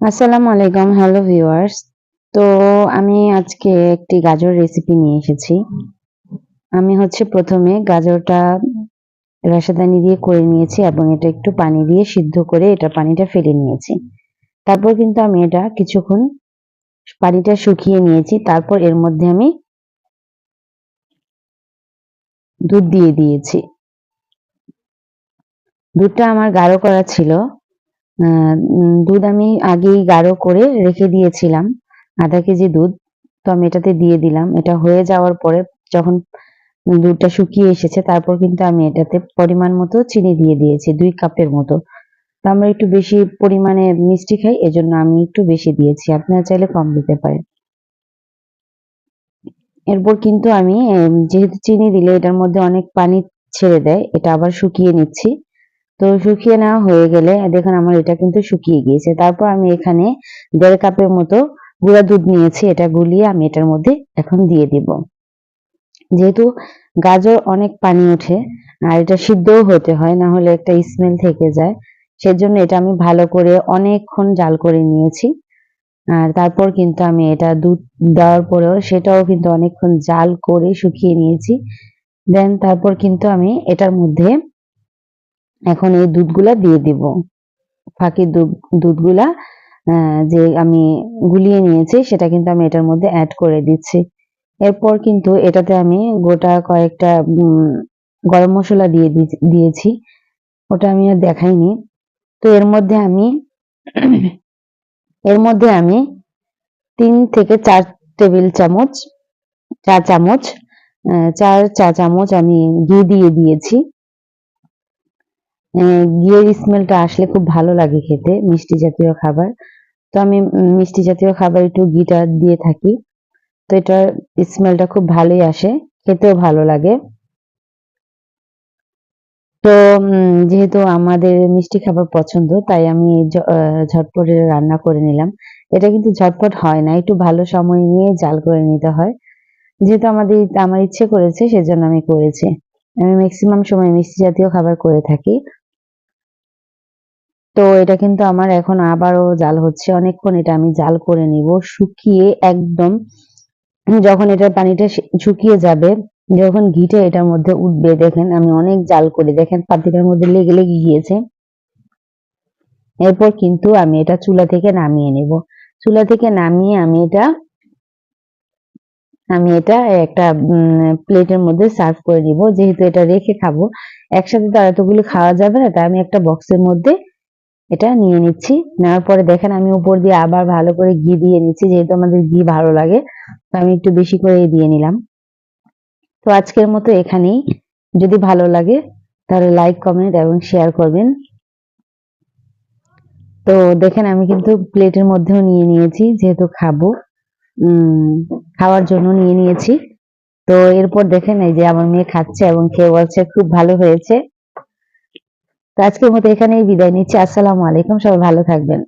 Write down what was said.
আসসালামু আলাইকুম, hello viewers. তো আমি আজকে একটি গাজর রেসিপি নিয়ে এসেছি। আমি হচ্ছে প্রথমে গাজরটা রসাদানি দিয়ে করে নিয়েছি এবং এটা একটু পানি দিয়ে সিদ্ধ করে এটা পানিটা ফেলে নিয়েছি। তারপর কিন্তু আমি এটা কিছুক্ষণ পানিটা শুকিয়ে নিয়েছি। তারপর এর মধ্যে আমি দুধ দিয়ে দিয়েছি। দুধটা আমার গাঢ় করা ছিল। দুধ আমি আগেই গাঢ় করে রেখে দিয়েছিলাম। আধা কেজি দুধ তো আমি এটাতে দিয়ে দিলাম। এটা হয়ে যাওয়ার পরে যখন দুধটা শুকিয়ে এসেছে, তারপর কিন্তু আমি এটাতে পরিমাণ মতো চিনি দিয়ে দিয়েছি, দুই কাপের মতো। তো আমরা একটু বেশি পরিমাণে মিষ্টি খাই, এজন্য আমি একটু বেশি দিয়েছি। আপনারা চাইলে কম দিতে পারেন। এরপর কিন্তু আমি যেহেতু চিনি দিলে এটার মধ্যে অনেক পানি ছেড়ে দেয়, এটা আবার শুকিয়ে নিচ্ছি। তো শুকিয়ে নেওয়া হয়ে গেলে, দেখুন আমার এটা কিন্তু শুকিয়ে গিয়েছে। তারপর আমি এখানে দেড় কাপের মতো গুঁড়া দুধ নিয়েছি, এটা গুলিয়ে আমি এটার মধ্যে এখন দিয়ে দিব। যেহেতু গাজর অনেক পানি ওঠে, আর এটা সিদ্ধও হতে হয়, না হলে একটা স্মেল থেকে যায়। সেজন্য এটা আমি ভালো করে অনেকক্ষণ জাল করে নিয়েছি। আর তারপর কিন্তু আমি এটা দুধ দেওয়ার পরেও সেটাও কিন্তু অনেকক্ষণ জাল করে শুকিয়ে নিয়েছি। দেন তারপর কিন্তু আমি এটার মধ্যে এখন এই দুধগুলা দিয়ে দিব। ফাঁকি দুধ দুধগুলা যে আমি গুলিয়ে নিয়েছি, সেটা কিন্তু আমি এটার মধ্যে অ্যাড করে দিচ্ছি। এরপর কিন্তু এটাতে আমি গোটা কয়েকটা গরম মশলা দিয়ে দিয়েছি। ওটা আমি আর দেখাইনি। তো এর মধ্যে আমি, এর মধ্যে আমি তিন থেকে চার টেবিল চামচ, চা চামচ চার চা চামচ আমি ঘি দিয়ে দিয়েছি। ঘিয়ের স্মেলটা আসলে খুব ভালো লাগে খেতে, মিষ্টি জাতীয় খাবার। তো আমি মিষ্টি জাতীয় খাবার একটু ঘিটা দিয়ে থাকি। তো এটার স্মেলটা খুব ভালোই আসে, খেতেও ভালো লাগে। তো যেহেতু আমাদের মিষ্টি খাবার পছন্দ, তাই আমি ঝটপটে রান্না করে নিলাম। এটা কিন্তু ঝটপট হয় না, একটু ভালো সময় নিয়ে জাল করে নিতে হয়। যেহেতু আমাদের আমার ইচ্ছে করেছে, সেজন্য আমি করেছি। আমি ম্যাক্সিমাম সময় মিষ্টি জাতীয় খাবার করে থাকি। তো এটা কিন্তু আমার এখন আবারও জাল হচ্ছে। অনেকক্ষণ এটা আমি জাল করে নিব, শুকিয়ে একদম যখন এটার পানিটা শুকিয়ে যাবে, যখন ঘিটা এটার মধ্যে উঠবে, দেখেন আমি অনেক জাল করে। দেখেন পাতিটার মধ্যে লেগে লেগে গিয়েছে। এরপর কিন্তু আমি এটা চুলা থেকে নামিয়ে নেব। চুলা থেকে নামিয়ে আমি এটা আমি এটা একটা প্লেটের মধ্যে সার্ভ করে নিব। যেহেতু এটা রেখে খাব, একসাথে তো এতগুলো খাওয়া যাবে না, তাই আমি একটা বক্সের মধ্যে এটা নিয়ে নিচ্ছি। নেওয়ার পরে দেখেন আমি উপর দিয়ে আবার ভালো করে ঘি দিয়ে নিচ্ছি, যেহেতু আমাদের ঘি ভালো লাগে। তো আমি একটু বেশি করে দিয়ে নিলাম। তো আজকের মতো এখানেই। যদি ভালো লাগে, তাহলে লাইক কমেন্ট এবং শেয়ার করবেন। তো দেখেন আমি কিন্তু প্লেটের মধ্যেও নিয়ে নিয়েছি, যেহেতু খাব। খাওয়ার জন্য নিয়ে নিয়েছি। তো এরপর দেখেন এই যে আমার মেয়ে খাচ্ছে এবং খেয়ে বলছে, খুব ভালো হয়েছে। তো আজকের মতো এখানেই বিদায় নিচ্ছি। আসসালামু আলাইকুম সবাই ভালো থাকবেন।